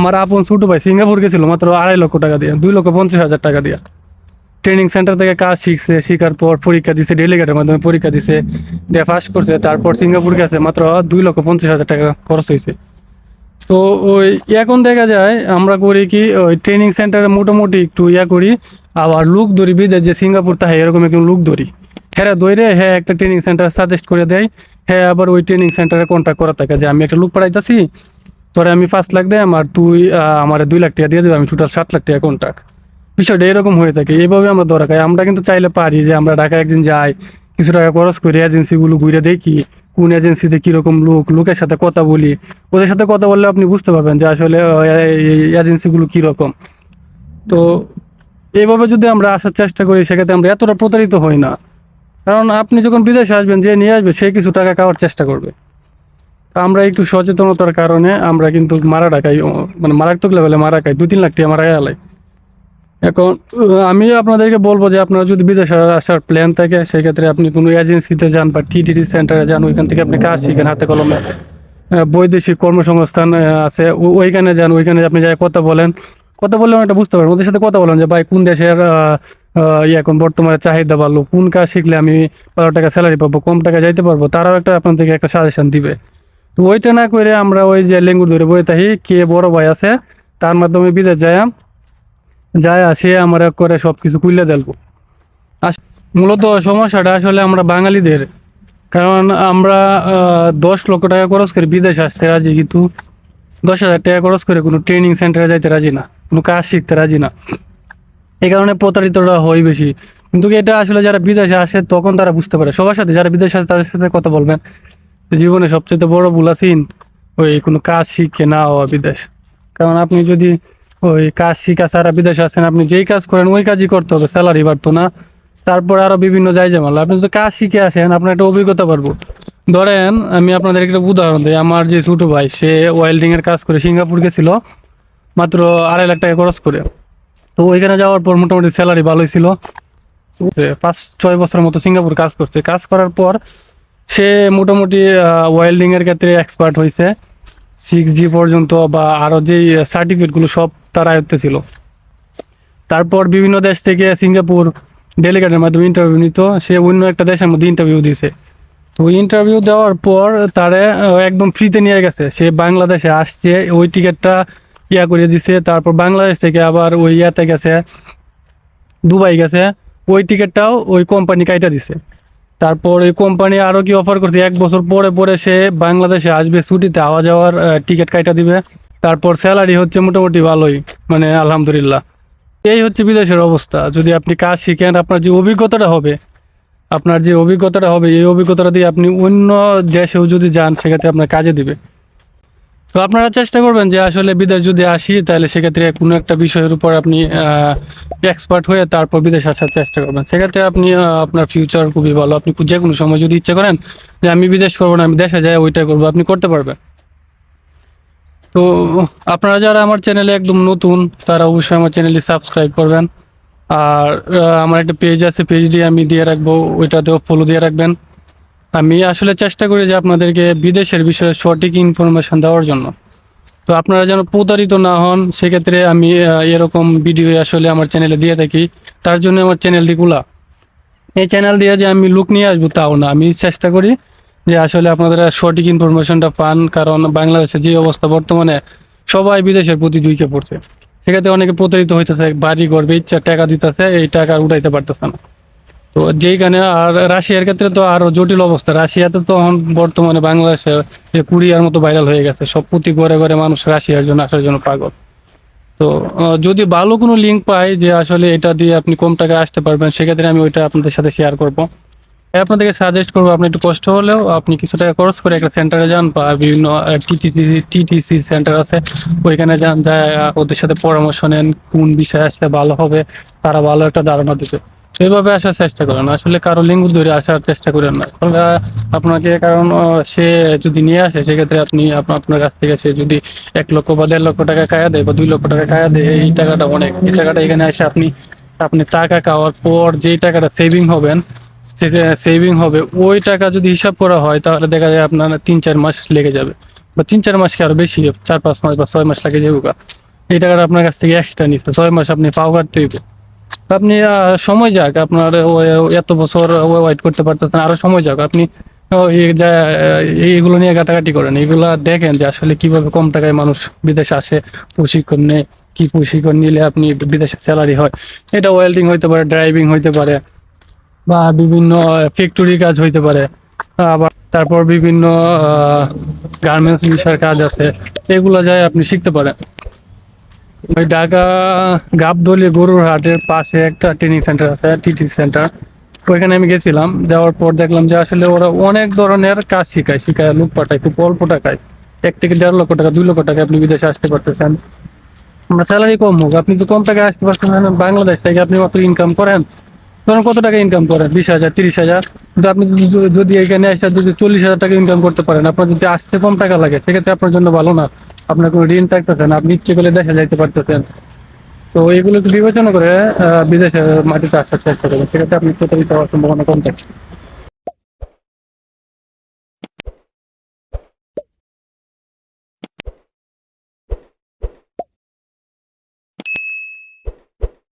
আমার আপন ছোটো ভাই সিঙ্গাপুর গেছিল মাত্র আড়াই লক্ষ টাকা দিয়ে, দুই লক্ষ পঞ্চাশ হাজার টাকা দিয়ে। ট্রেনিং সেন্টার থেকে কাজ শিখছে, শেখার পর পরীক্ষা দিছে ডেলিগেটের মাধ্যমে পরীক্ষা দিছে, দিয়ে পাস করছে, তারপর সিঙ্গাপুর গেছে, মাত্র দুই লক্ষ পঞ্চাশ হাজার টাকা খরচ হয়েছে। তো ওই, এখন দেখা যায়, আমরা করি কি, ওই ট্রেনিং সেন্টারে মোটামুটি একটু ইয়া করি, আবার লুক ধরি বিদেশ যে সিঙ্গাপুর তাহে এরকম একটু লুক ধরি। হ্যাঁ ধরে হ্যাঁ একটা ট্রেনিং সেন্টার সাজেস্ট করে দেয় হ্যাঁ আবার ওই ট্রেনিং সেন্টারে কন্ট্যাক্ট করা থাকে, যে আমি একটা লুক পড়াইতেছি তোরে আমি পাঁচ লাখ দেয় আমার তুই আমার দুই লাখ টাকা দিয়ে দেবে, আমি টোটাল সাত লাখ টাকা কন্ট্যাক্ট বিষয়টা এরকম হয়ে থাকে, এইভাবে আমরা খাই। আমরা কিন্তু চাইলে পারি যে আমরা ঢাকা একদিন যাই, কিছু টাকা খরচ করি এজেন্সিগুলো ঘুরে দেখি, কোন এজেন্সিতে কীরকম লোক, লোকের সাথে কথা বলি। ওদের সাথে কথা বললে আপনি বুঝতে পারবেন যে আসলে এজেন্সিগুলো কীরকম। তো এইভাবে যদি আমরা আসার চেষ্টা করি, সেক্ষেত্রে আমরা এতটা প্রতারিত হই না। কারণ আপনি যখন বিদেশে আসবেন, যে নিয়ে আসবে, সে কিছু টাকা খাওয়ার চেষ্টা করবে। আমরা একটু সচেতনতার কারণে আমরা কিন্তু মারা ডাকাই মানে মারাত্মক লেভেলে মারা খাই দু তিন লাখ টাকা মারা গেলাই এখন আমি আপনাদেরকে বলব যে আপনারা যদি বিদেশে আসার প্ল্যান থাকে, সেক্ষেত্রে আপনি কোনো এজেন্সিতে যান বা টিটিডি সেন্টারে যান, ওইখান থেকে আপনি কাজ শিখেন হাতে কলমে। বৈদেশিক কর্মসংস্থান আছে ওইখানে যান, ওইখানে আপনি যাই কথা বলেন। কথা বললে অনেকটা বুঝতে পারবেন, ওদের সাথে কথা বলেন যে, ভাই, কোন দেশের ইয়ে এখন বর্তমানে চাহিদা ভালো? কোন কাজ শিখলে আমি বারো টাকা স্যালারি পাবো? কম টাকা যাইতে পারব? তারাও একটা আপনাদেরকে একটা সাজেশন দিবে। ওইটা না করে আমরা ওই যে লেঙ্গুর ধরে বই তাহি কে বড় ভাই আছে, তার মাধ্যমে বিদেশ যায় যায় আসে, আমরা করে সব কিছু দেলবো। আস- মূলত সমস্যাটা আসলে আমরা বাঙালিদের, কারণ আমরা দশ লক্ষ টাকা খরচ করে বিদেশে আসতে রাজি, কিন্তু দশ হাজার টাকা খরচ করে কোনো ট্রেনিং সেন্টারে যাইতে রাজি না, কোনো কাজ শিখতে রাজি না। এই কারণে প্রতারিতটা হয় বেশি। কিন্তু এটা আসলে যারা বিদেশে আসে, তখন তারা বুঝতে পারে। সবার সাথে যারা বিদেশে আসে, তাদের সাথে কথা বলবেন। জীবনে সবচেয়ে বড় ভুল আছেন ওই কোনো কাজ শিখে না হওয়া বিদেশ। কারণ আপনি যদি ওই কাজ শিখা ছাড়া বিদেশে আছেন আপনি যেই কাজ করেন, ওই কাজই করতে হবে স্যালারি বাড়তো না। তারপর আরও বিভিন্ন যাই যেমন আপনি যদি কাজ শিখে আসেন, আপনার একটা অভিজ্ঞতা পারব ধরেন, আমি আপনাদের একটা উদাহরণ দিই। আমার যে ছোট ভাই, সে ওয়েল্ডিং এর কাজ করে সিঙ্গাপুর গেছিল, মাত্র আড়াই লাখ টাকা খরচ করে। তো ওইখানে যাওয়ার পর মোটামুটি স্যালারি ভালোই ছিল। পাঁচ, ছয় বছরের মতো সিঙ্গাপুর কাজ করছে। কাজ করার পর সে মোটামুটি ওয়েল্ডিংয়ের ক্ষেত্রে এক্সপার্ট হয়েছে সিক্স জি পর্যন্ত বা আরও যেই সার্টিফিকেটগুলো সব তার আয়ত্তে ছিল। তারপর বিভিন্ন দেশ থেকে সিঙ্গাপুর ডেলিগেটের মাধ্যমে ইন্টারভিউ নিত। সে অন্য একটা দেশের মধ্যে ইন্টারভিউ দিয়েছে। তো ইন্টারভিউ দেওয়ার পর তারে একদম ফ্রিতে নিয়ে গেছে। সে বাংলাদেশে আসছে, ওই টিকিটটা ইয়া করে দিছে। তারপর বাংলাদেশ থেকে আবার ওই ইয়াতে গেছে, দুবাই গেছে। ওই টিকিটটাও ওই কোম্পানি কাইটা দিছে। তারপর ওই কোম্পানি আরও কি অফার করছে? এক বছর পরে পরে সে বাংলাদেশে আসবে, ছুটিতে আওয়া যাওয়ার টিকিট কাটা দিবে। তারপর স্যালারি হচ্ছে মোটামুটি ভালোই মানে আলহামদুলিল্লাহ। এই হচ্ছে বিদেশের অবস্থা। যদি আপনি কাজ শিখেন, আপনার যে অভিজ্ঞতাটা হবে, আপনার যে অভিজ্ঞতাটা হবে, এই অভিজ্ঞতাটা দিয়ে আপনি অন্য দেশেও যদি যান, সেক্ষেত্রে আপনার কাজে দিবে। তো আপনারা চেষ্টা করবেন যে আসলে বিদেশ যদি আসি, তাহলে সেক্ষেত্রে কোনো একটা বিষয়ের উপর আপনি এক্সপার্ট হয়ে তারপর বিদেশ আসার চেষ্টা করবেন। সেক্ষেত্রে আপনি আপনার ফিউচার খুবই ভালো। আপনি যে কোনো সময় যদি ইচ্ছে করেন যে আমি বিদেশ করব না, আমি দেশে যাই, ওইটা করব, আপনি করতে পারবেন। তো আপনারা যারা আমার চ্যানেলে একদম নতুন, তারা অবশ্যই আমার চ্যানেলটি সাবস্ক্রাইব করবেন। আর আমার একটা পেজ আছে পেজটি আমি দিয়ে রাখব, ওইটাতেও ফলো দিয়ে রাখবেন। আমি আসলে চেষ্টা করি যে আপনাদেরকে বিদেশের বিষয়ে সঠিক ইনফরমেশন দেওয়ার জন্য। তো আপনারা যেন প্রতারিত না হন, সেক্ষেত্রে আমি এরকম ভিডিও আসলে আমার চ্যানেলে দিয়ে থাকি। তার জন্য আমার চ্যানেলটি খোলা। এই চ্যানেল দিয়ে যে আমি লুক নিয়ে আসব তাও না। আমি চেষ্টা করি যে আসলে আপনারা সঠিক ইনফরমেশনটা পান, কারণ বাংলাদেশের যে অবস্থা বর্তমানে, সবাই বিদেশের প্রতি ঝুঁকে পড়ছে। সেক্ষেত্রে অনেকে প্রতারিত হইতেছে বাড়ি করবে ইচ্ছা টাকা দিতেছে, এই টাকা উঠাইতে পারতেছে না। তো যেইখানে আর রাশিয়ার ক্ষেত্রে তো আরও জটিল অবস্থা। রাশিয়াতে তো এখন বর্তমানে বাংলাদেশে যে কুড়িয়ার মতো ভাইরাল হয়ে গেছে, সব প্রতি ঘরে ঘরে মানুষ রাশিয়ার জন্য, আসার জন্য পাগল। তো যদি ভালো কোনো লিঙ্ক পাই যে আসলে এটা দিয়ে আপনি কম টাকায় আসতে পারবেন, সেক্ষেত্রে আমি ওইটা আপনাদের সাথে শেয়ার করব। আপনাদেরকে সাজেস্ট করব, আপনি একটু কষ্ট হলেও আপনি কিছু টাকা খরচ করে একটা সেন্টারে যান বা বিভিন্ন টিটিসি সেন্টার আছে। ওইখানে যান যায় ওদের সাথে পরামর্শ নেন, কোন বিষয়ে আসলে ভালো হবে, তারা ভালো একটা ধারণা দিবে। এইভাবে আসার চেষ্টা করেন। আসলে কারও লিঙ্গ ধরে আসার চেষ্টা করেন না। আপনাকে কারণ সে যদি নিয়ে আসে, সেক্ষেত্রে আপনি আপ- আপনার কাছ থেকে সে যদি এক লক্ষ বা দেড় লক্ষ টাকা কায়া দেয় বা দুই লক্ষ টাকা কায়া দেয়, এই টাকাটা অনেক। এই টাকাটা এখানে এসে আপনি আপনি টাকা খাওয়ার পর যেই টাকাটা সেভিং হবেন সেভিং হবে, ওই টাকা যদি হিসাব করা হয়, তাহলে দেখা যায় আপনার তিন চার মাস লেগে যাবে। বা তিন চার মাস কি আরও বেশি, চার পাঁচ মাস বা ছয় মাস লাগে যেগুলো এই টাকাটা আপনার কাছ থেকে এক্সট্রা নিচ্ছে। ছয় মাস আপনি পাও কাটতে হইবে আপনি সময় যাক, আপনার এত বছর ওয়েট করতে পারতেছেন, আরও সময় যাক। আপনি এইগুলো নিয়ে ঘাটাঘাটি করেন এগুলা দেখেন যে আসলে কীভাবে কম টাকায় মানুষ বিদেশে আসে, প্রশিক্ষণ নেয়, কি প্রশিক্ষণ নিলে আপনি বিদেশে স্যালারি হয়। এটা ওয়েল্ডিং হইতে পারে ড্রাইভিং হইতে পারে, বা বিভিন্ন ফ্যাক্টরি কাজ হইতে পারে, আবার তারপর বিভিন্ন গার্মেন্টস বিষয়ের কাজ আছে, এগুলো যায় আপনি শিখতে পারেন। ওই ঢাকা গাবদলি গরুর হাটের পাশে একটা ট্রেনিং সেন্টার আছে টিটি সেন্টার ওইখানে আমি গেছিলাম, যাওয়ার পর দেখলাম যে আসলে ওরা অনেক ধরনের কাজ পাঠায় খুব অল্প টাকায়। এক থেকে দেড় লক্ষ টাকা, দুই লক্ষ টাকা আপনি বিদেশে আসতে পারতেছেন। আমরা স্যালারি কম হোক, আপনি তো কম টাকায় আসতে পারছেন বাংলাদেশ থেকে আপনি মাত্র ইনকাম করেন। ধরুন কত টাকা ইনকাম করেন? বিশ হাজার, তিরিশ হাজার। কিন্তু আপনি যদি- যদি এখানে এসে যদি চল্লিশ হাজার টাকা ইনকাম করতে পারেন, আপনার যদি আসতে কম টাকা লাগে, সেক্ষেত্রে আপনার জন্য ভালো না। আপনার কোনো ঋণ থাকতেছে না, আপনি ইচ্ছে করলে দেশে যাইতে পারতেছেন। তো এইগুলো বিবেচনা করে বিদেশে মাটিতে আসার চেষ্টা করবেন। সেক্ষেত্রে আপনি প্রতারিত হওয়ার সম্ভাবনা কম থাকে